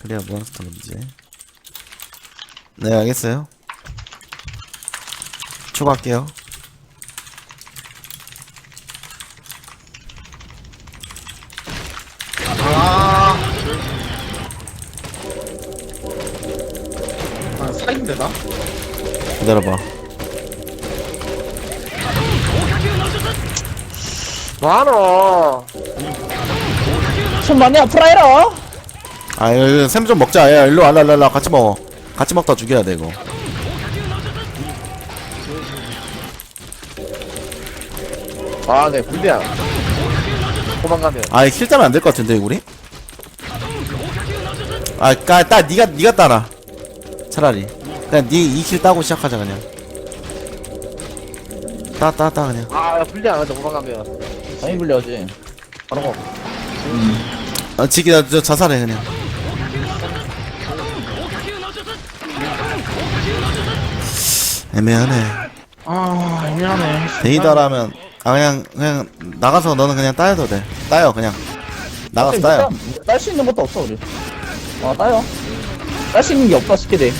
그래야 무한스턴 이제 네 알겠어요 추가할게요 아. 아, 사인데, 나? 기다려봐 뭐하노? 손 많이 아프라 해라. 아 이거 샘좀 먹자 야 일로 와라 일로 와 같이 먹어 같이 먹다 죽여야 돼 이거 아, 네, 불리야. 도망가면. 아이 킬 따면 안 될 것 같은데 우리? 아까따 니가 니가 따라 차라리 그냥 니 2킬 따고 시작하자 그냥 따 따 따 그냥 아, 불리야. 근데 도망가면. 당연히 불려야지. 바로 거. 아 지기 나저 자살해 그냥 애매하네 아, 애매하네. 데이더라면 아 그냥 그냥 나가서 너는 그냥 따여도 돼 따요 그냥 나가서 따요 딸수 있는 것도 없어 우리. 아 따요. 딸 수 있는 게 없다 스킬이.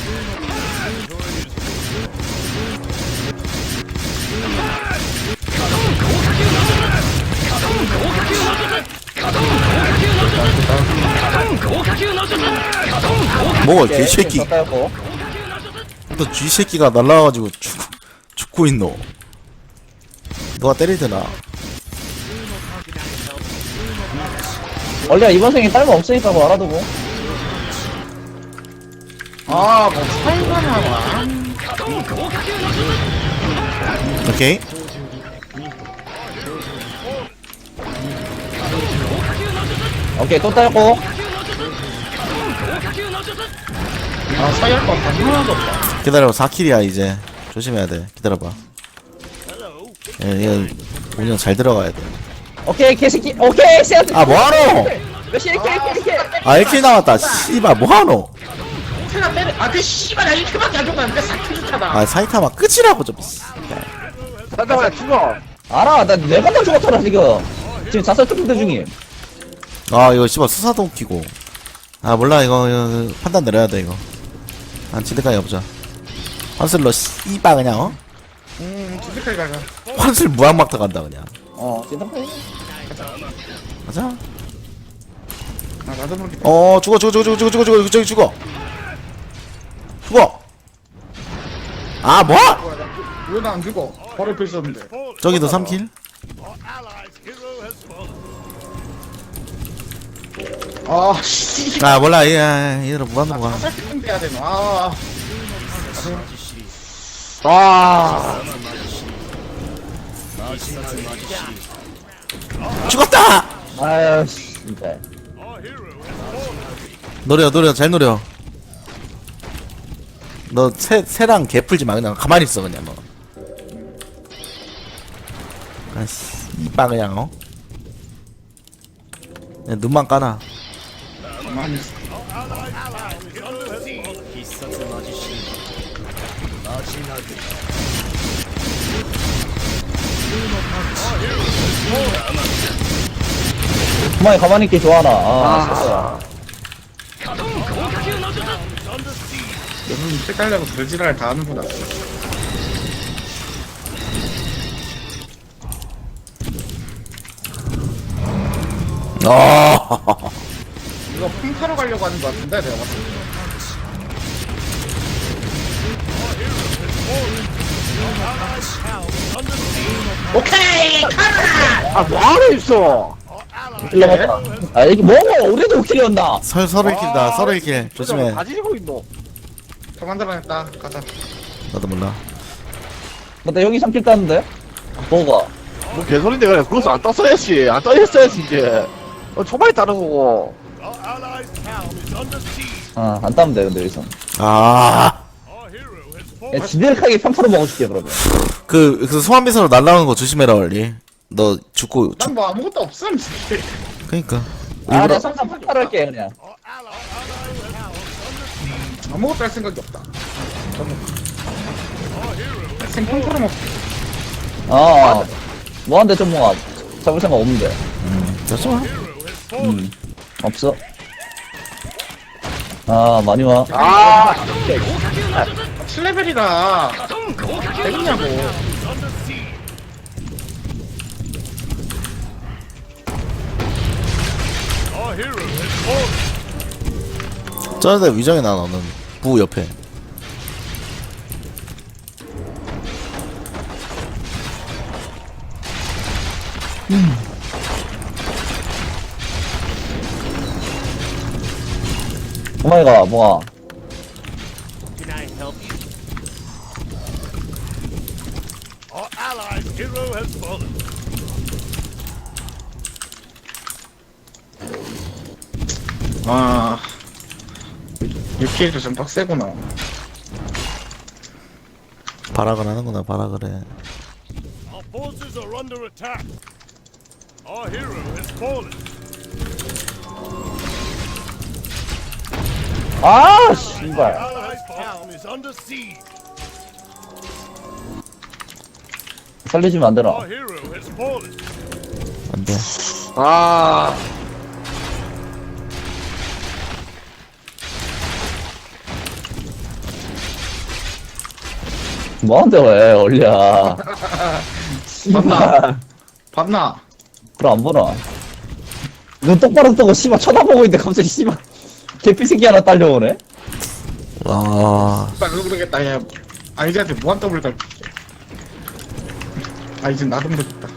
뭐 개새끼 따였고. 또 쥐새끼가 날라와가지고 죽, 죽고 있노 너가 때리더라 원래 이번 생에 딸모 없으니까 뭐 알아두고. 아, 뭐, 사인만 하나. 오케이 오케이 또 따였고. 아, 사이할 것 같다. 하나도 없다. 기다려 4킬이야 이제 조심해야 돼 기다려봐 예, 이거 운영 잘 들어가야 오케이 개새끼. 오케이 세트. 돼아 뭐하노 몇시 이렇게 이렇게 이렇게. 아 1킬 남았다 씨발 뭐하노 하나 때려. 아, 그 씨발, 나 이렇게밖에 안 줬는데, 사키 좋잖아. 아 사이타마 끝이라고 좀 사장아, 죽어. 알아 나 내가 다 죽었잖아 지금. 지금 자살 투표대 중임. 아 이거 씨발 수사동 키고 아 몰라 이거, 이거 판단 내려야 돼 이거 안 지대까지 가보자 환슬러 씨발 그냥 어? 음, 두개까지 가자. 환슬 무한막타 간다 그냥 어 진짜 가자 아, 나도 모르게. 어 죽어 죽어 죽어 죽어 죽어 죽어 저기 죽어 죽어 아 뭐? 왜나 안 죽어? 바로 옆에 있었는데. 저기도 3킬 아, 씨. 아 몰라 얘 얘들아 무한으로 가 빼야 되나? 아, 와. 죽었다 아유 씨, 진짜. 노려 노려 잘 노려 너 새, 새랑 개 풀지 마 그냥 가만히 있어 그냥 너 아씨 이빠 그냥 어 그냥 눈만 까나 많이. 가만히 가만히 있기 좋아하나. 아, 요즘 색깔내고 별지랄 다 하는구나. 아 이거 풍파로 가려고 하는 것 같은데, 내가 봤을 때. 오케이! 카라! 아, 뭐하러 있어? 일러봤다. 아 이게 뭐고 우리도 웃기려나. 설 서로 킬다 서로 킬 조심해 다 지르고 있노. 더 만들어냈다. 가자. 나도 몰라 근데 여기 3킬 땄는데? 뭐가? 뭐 개소리인데, 그래. 그것도 안 떴어야지. 안 떠있어야지, 이제. 어, 초반에 따는 거고. 아, 안 따면 돼, 근데 여기서. 아그 야, 지대하게 평타로 먹어줄게, 그러면. 그 소환비서로 날라오는 거 조심해라 원리 너 죽고 난죽뭐 아무것도 없음, 씨. 그니까 아, 일부러 내가 상상 평타로 할게, 그냥. 아무것도 할 생각이 없다. 생풍파로 먹 어, 뭐한데 좀 뭐가 잡을 생각 없는데. 됐어 음, 없어. 아, 많이 와. 아 7레벨이라 되겠냐고. 저런데 위정이 나 너는. 부 옆에 오마이가, 뭐야. Can I help you? Our allied hero has fallen. 아 6킬도 좀 빡세구나 발악을 하는구나 발악을 해 Our forces are under attack. Our hero has fallen. 아, 씨발. 살려주면 안 되나? 안돼 아. 뭐한데, 왜, 얼리야. 씨발. 봤나? 그럼 안 보나? 눈 똑바로 뜨고, 씨발, 쳐다보고 있는데 갑자기, 씨발. 개피 새끼 하나 딸려오네? 와나 그거 모르겠다 야 아이즈한테 무한 더블 달 아이즈 모르겠다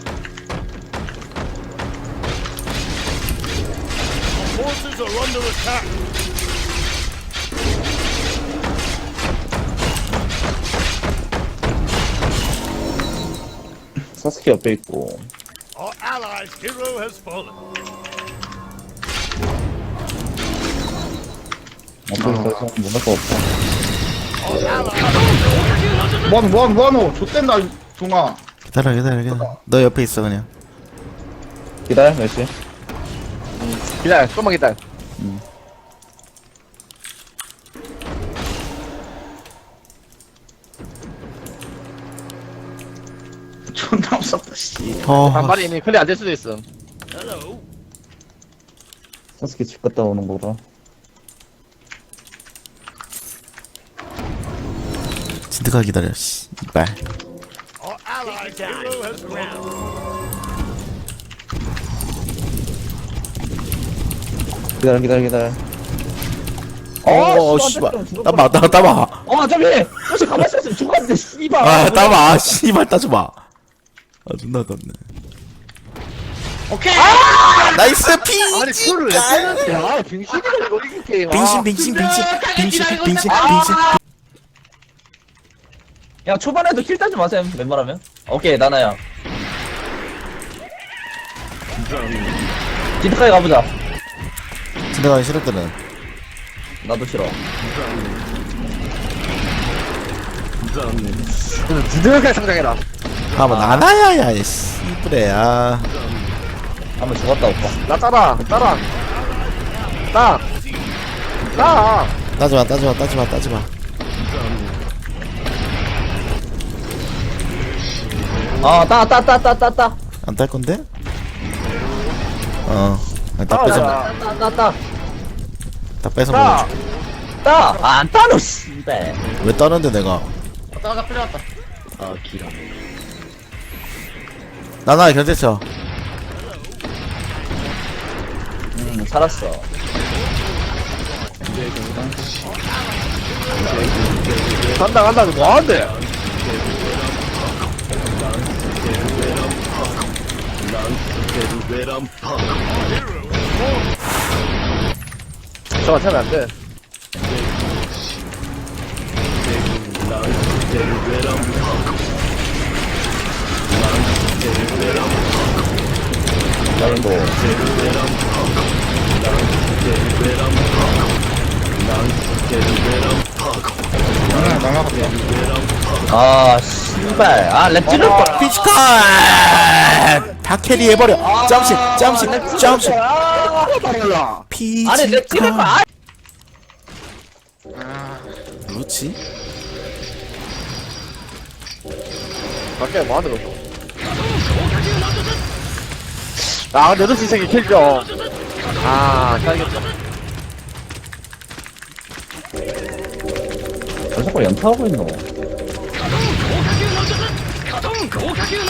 Our forces are under attack. 사스케 옆에 있고. Our allied hero has fallen. 어떻게 더 이상 못할 거 없어. 뭐하노 뭐하노 뭐하노 좆된다 이 종아. 기다려 기다려 기다려. 너 옆에 있어 그냥. 기다려, 몇 시? 기다려 좀만 기다려. 존나 무섭다 씨. 어 반발이 이미 클리 안될 수도 Hello. 사스케 집 갔다 오는 거라. 진드가 기다려. 씨발. 기다려, 기다려, 기다려. 어 씨발 따봐 따 따봐. 어, 저기! 혹시 가만히 있었으면 죽었는데, 씨발! 아 따봐. 씨발 따줘봐 아 존나 아깝네. 오케이. 나이스 피 아니 그거를 왜 빼는데 아 빙신이가 이거 이긴 게임 아. 빙신 빙신 빙신 빙신 빙신 빙신 야, 초반에도 킬 따지 마세요, 웬만하면. 오케이, 나나야. 기타까지 가보자. 진드가 싫을 때는 나도 싫어. 드드하게 성장해라 아뭐 나나야야 이 씨부래 아 한번 죽었다, 오빠. 나 따라 따라 따 따. 따지마 따지마 따지마 따지마 아, 따, 따, 따, 따, 따, 따. 안 딸 건데? 어. 아니, 다 따, 뺏어, 따. 따, 따, 따. 다 뺏어 따. 먹어. 따! 아, 안 따노, 씨발. 왜 따는데 내가? 따가 필요하다 아, 기라. 나나 견제 쳐. 음, 살았어. 간다 간다 너 뭐하는데 저한테 하면 안돼 아이고. 나나 나나가 아, 씨발. 아, 랩 찌를. 피지컬! 다 캐리해버려. 점식. 아. 아니, 찌를 거야. 아, 그렇지? 밖에 뭐하는 거아 근데 너도 인생이 킬죠 아 가야겠다 왜 자꾸 연타하고 있노?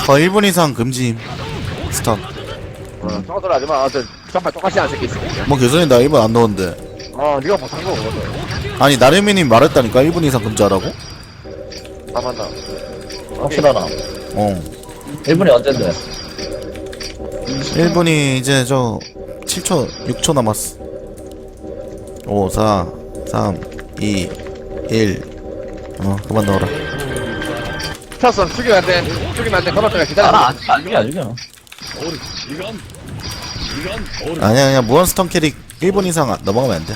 거 1분 이상 금지 스턴 어, 저거들 하지 마. 저, 전파 똑같이 안 새끼 있어. 뭐 교수님 나 1분 안 넣었는데 어, 니가 못한 거, 그거든. 아니 나르미님 말했다니까 1분 이상 금지하라고? 아, 맞다. 확실하나? 어 1분이 언젠데? 1분이 이제 저 7초 6초 남았어 5 4 3 2 1어 그만 넣어라 켰어. 죽이면 안 돼. 죽이면 안 돼. 걸었다가 기다려. 알아, 안 죽여, 안 죽여, 아니야 아니야 무한 스턴 캐릭 1분 이상 안- 넘어가면 안돼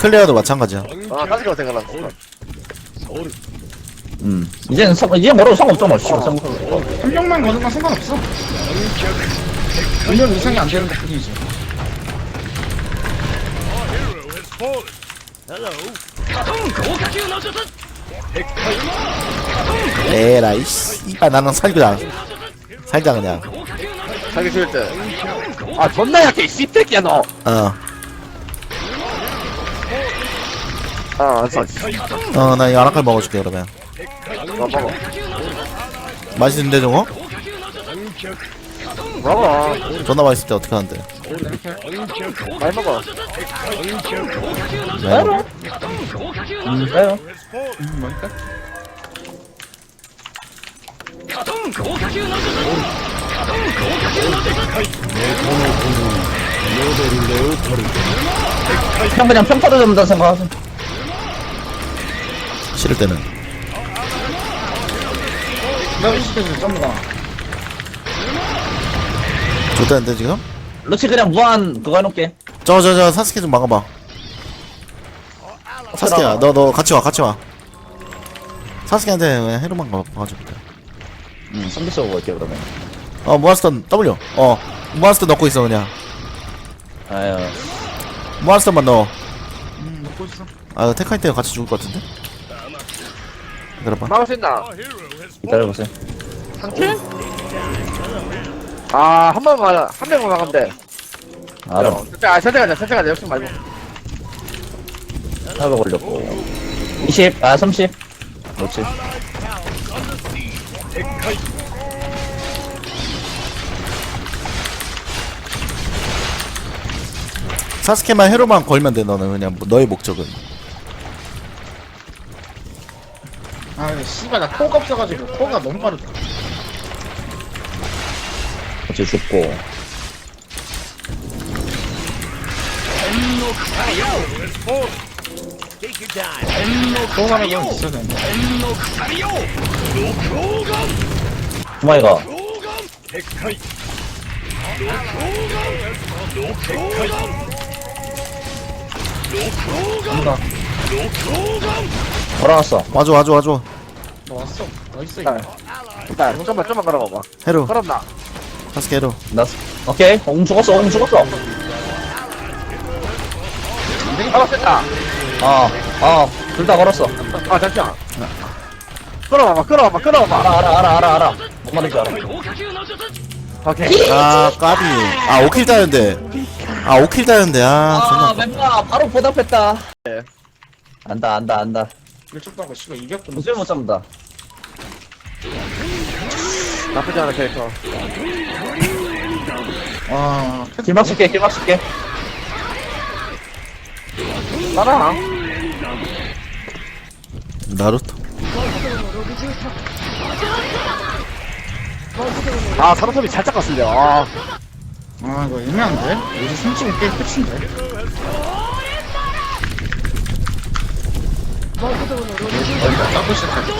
클레어도 마찬가지야 아, 다시 거 생각났어. 음. 이제는 상, 이제 뭐라고 상관없잖아, 씨발. 상관없어. 한 명만 거는 건 상관없어. 2명 이상이 안 되는 것 뿐이지. Our hero has fallen. Hello. 에라이 씨발 나는 살자 살자 그냥 자기 죽일 때. 아, 존나 약해, 이 씹새끼야, 너. 어 아, 알았어. 어, 나 이거 아라칼 먹어줄게 그러면 어, 먹어. 맛있는데 저거? 먹어. 존나 맛있을 때 어떻게 하는데 많이 먹어. 네. 음, 그냥 그냥 평타를 잡는다 생각하세요. 싫을 때는 내가. 좋다는데 지금? 루치 그냥 무한 그거 해놓게. 저 저 저 사스케 좀 막아봐 사스케야 너 너 같이 와 같이 와 사스케한테 그냥 헤로만 가- 가줘 음, 선비 쏘고 올게, 그러면. 어 무한스턴 W 어 무한스턴 넣고 있어 그냥 아유. 무한스턴만 넣어 음, 먹고 있어. 아 테크할 때 같이 죽을 것 같은데? 기다려봐 막을 수 있나? 기다려보세요. 상체? 아, 한 번만, 한 명만 막으면 돼. 알아. 선택, 아, 선택하자, 선택하자. 역시 말고. 800 올렸고. 20, 아, 30. 그렇지. 사스케만 헤로만 걸면 돼 너는 그냥 뭐- 너의 목적은 아, 근데 씨발, 나 코가 없어가지고, 코가 너무 빠르다. 그렇지, 죽고. 하면 있어야 되는데. 주마이가. 백하이 간다. 돌아왔어. 와줘 와줘 와줘 너 왔어. 나이스, 이거. 자, 좀만, 좀만 걸어봐봐. 헤로 걸었나? 사스케 헤로 나, 오케이. 옹 죽었어, 옹 죽었어. 걸었다. 어, 어, 둘다 걸었어. 아, 잠시만. 끌어봐봐, 끌어봐봐, 끌어봐봐. 알아, 알아, 알아, 알아, 알아. 뭔 말인지 알아. 오케이. 아 까비 아 5킬 따였는데 아 5킬 따였는데 아 아, 존나 멤버 바로 보답했다. 예. 안다, 안다, 안다. 일찍도 하고, 씨발, 이겼구나. 무술 못 잡는다. 나쁘지 않아, 캐릭터. 와, 길막 쓸게, 길막 쓸게. 따라. 나루토 아, 사로톱이 살짝 갔을려. 아, 아, 이거 애매한데? 여기서 숨치면 게임 끝인데? 어디다 따고 시작하지?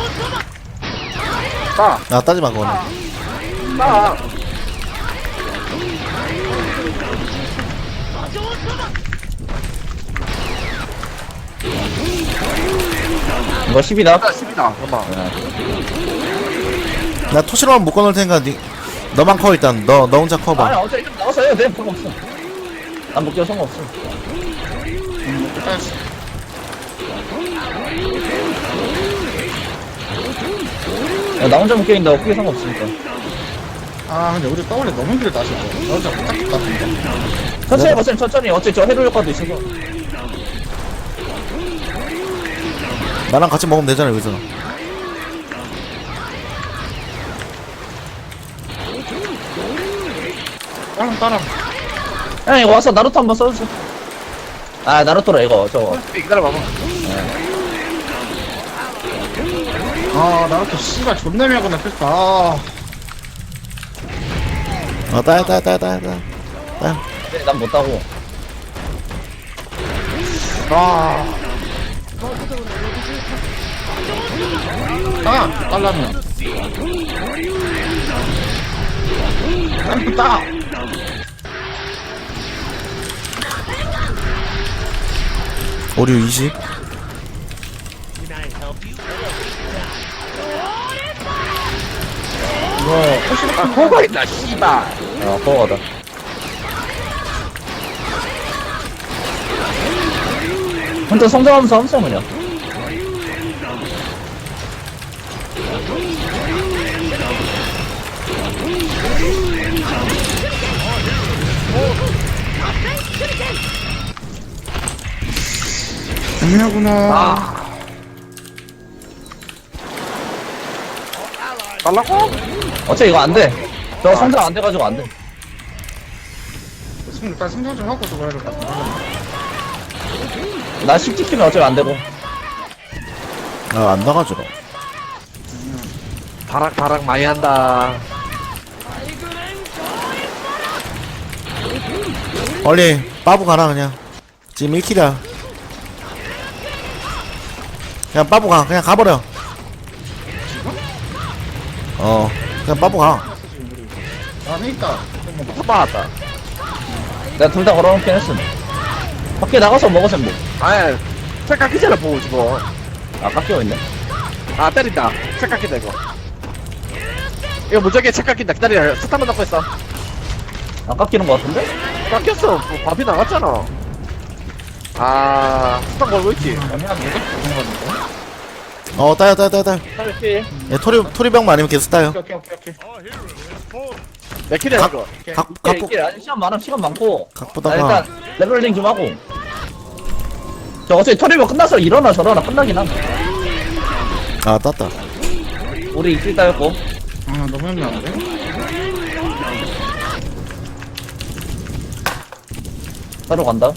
따, 아 따지마 그거는 따. 이거 10이다. 따, 10이다. 잠깐만. 나 토시로만 묶어놓을 테니까 니, 너만 커 일단 너 너 혼자 아니, 커봐 어차피 좀 나가서 해야 돼. 상관없어. 난 목적 상관없어. 야, 나 혼자 묶여있는데 어떻게 상관없으니까. 아, 근데 우리 떠올려 너무 힘들다, 아직. 나 혼자 것 같은데. 천천히 천천히. 어차피 저 해로 효과도 있어서. 나랑 같이 먹으면 되잖아 여기서 따람 따람 형 이거 와서 나루토 한번 써주세요. 아 나루토라 이거 저거. 기다려봐봐. 아 나한테 씨가 존나 미하구나 필터 아. 어 따야 따야 따야 따야 따야 따야 네, 난 못하고. 아. 아, 딸라면. 딸, 따. 오류 20 아, 코가 있다, 씨발. 어 그거거든 혼자 성장하면서 함성은요 중요하구나. 달라고? 어차피 이거 안 돼 저 성장 안 돼가지고 안 돼 승, 일단 승장 좀 하고 들어가야 될것 같아. 나10 찍히면 어차피 안 되고 아안 나가죠 바락, 바락 많이 한다. 빨리 빠부 가라 그냥 지금 1킬이야 그냥 빠부 가 그냥 가버려 어 그냥 빠부 가 안에 있다. 또 빠졌다. 내가 둘 다 걸어놓긴 했음 밖에 나가서 먹으셈 뭐 아예, 기잖아, 보고, 지금. 아까 끼워있네 아, 때린다. 색깔 기다, 이거. 이거 무적에 색깔 낀다. 기다려. 스타만 넣고 있어. 아까 끼는 거 같은데? 깎였어. 뭐, 밥이 나갔잖아. 아, 스타 걸고 있지. 어 따야 따야 따야 따야 살피. 예, 토리 토리병 많으면 계속 따요. 오케이, 오케이, 오케이. Fallen. 내 킬이야, 각- 이거. 각 각부 이게 아직 시간 많아 시간 많고. 나 각보다가. 일단 레벨링 좀 하고. 저 어차피 터리버 끝나서 일어나 저러나 끝나긴 함. 아 땄다. 우리 이길 따였고. 아, 너무 힘나는데? 따로 간다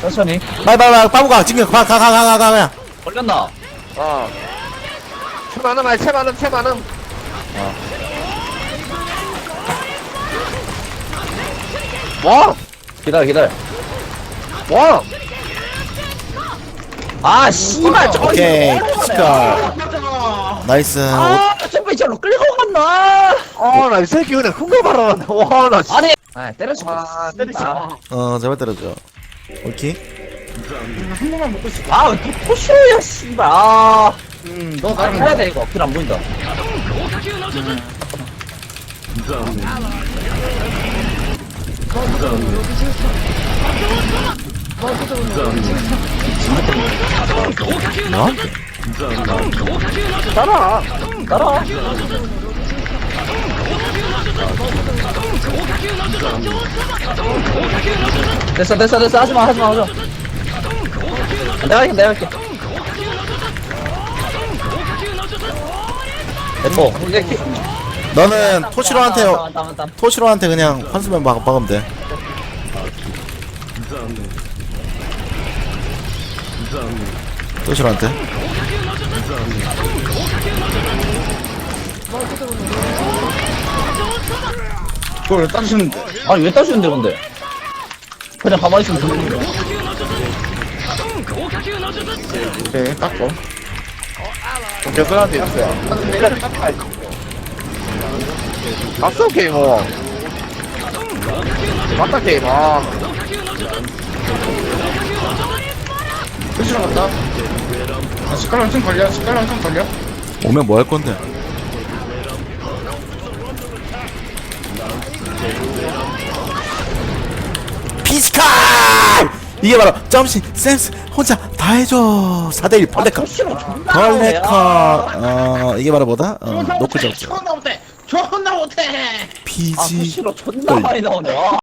천천히 빨리 빨리 빨리 빠부 가 지금 가가 가가가가 그냥 걸렸나? 어. 채 많음, 아니, 채 많음, 채 많음. 뭐? 기다려 기다려 뭐? 아 씨발 저거 오케이 피스카 나이스 아 챔피 저로 끌고 갔나 어, 나이 새끼 그냥 큰 거 바라봤네. 와, 나 씨. 아니 아 아, 때리지 아, 마. 어 제발 때려줘 오케이. 한 번만 먹고 있어. 아 포쇼야 씨발. 아. 음, 너 아, 나랑 해야 돼 이거. 길안 보인다. 뭐? 따라. 따라 됐어 됐어 됐어 하지마 하지마 하지마 내가 할게 내가 할게 됐고 이제 키- 너는 토시로한테. 토시로한테 그냥 환수면 박, 박으면 돼 토시로한테 그걸 왜 따시는데? 아니 왜 따주는데 근데 그냥 가만히 있으면 되는 거야 오케이, 땄고. 개선한테 있어요. 봤어, 게임, 뭐. 맞다, 게임, 아. 끝이러 갔다. 아, 숟가락 좀 걸려, 숟가락 좀 걸려. 오면 뭐 할 건데 피스칼 이게 바로 점심 센스 혼자 다 해줘 4대1 벌레카 싫어 존나 벌레카 어 이게 바로 뭐다? 어 노크 점프 존나 못해! 존나 못해! 아 피지 싫어 존나 많이 나오네 아.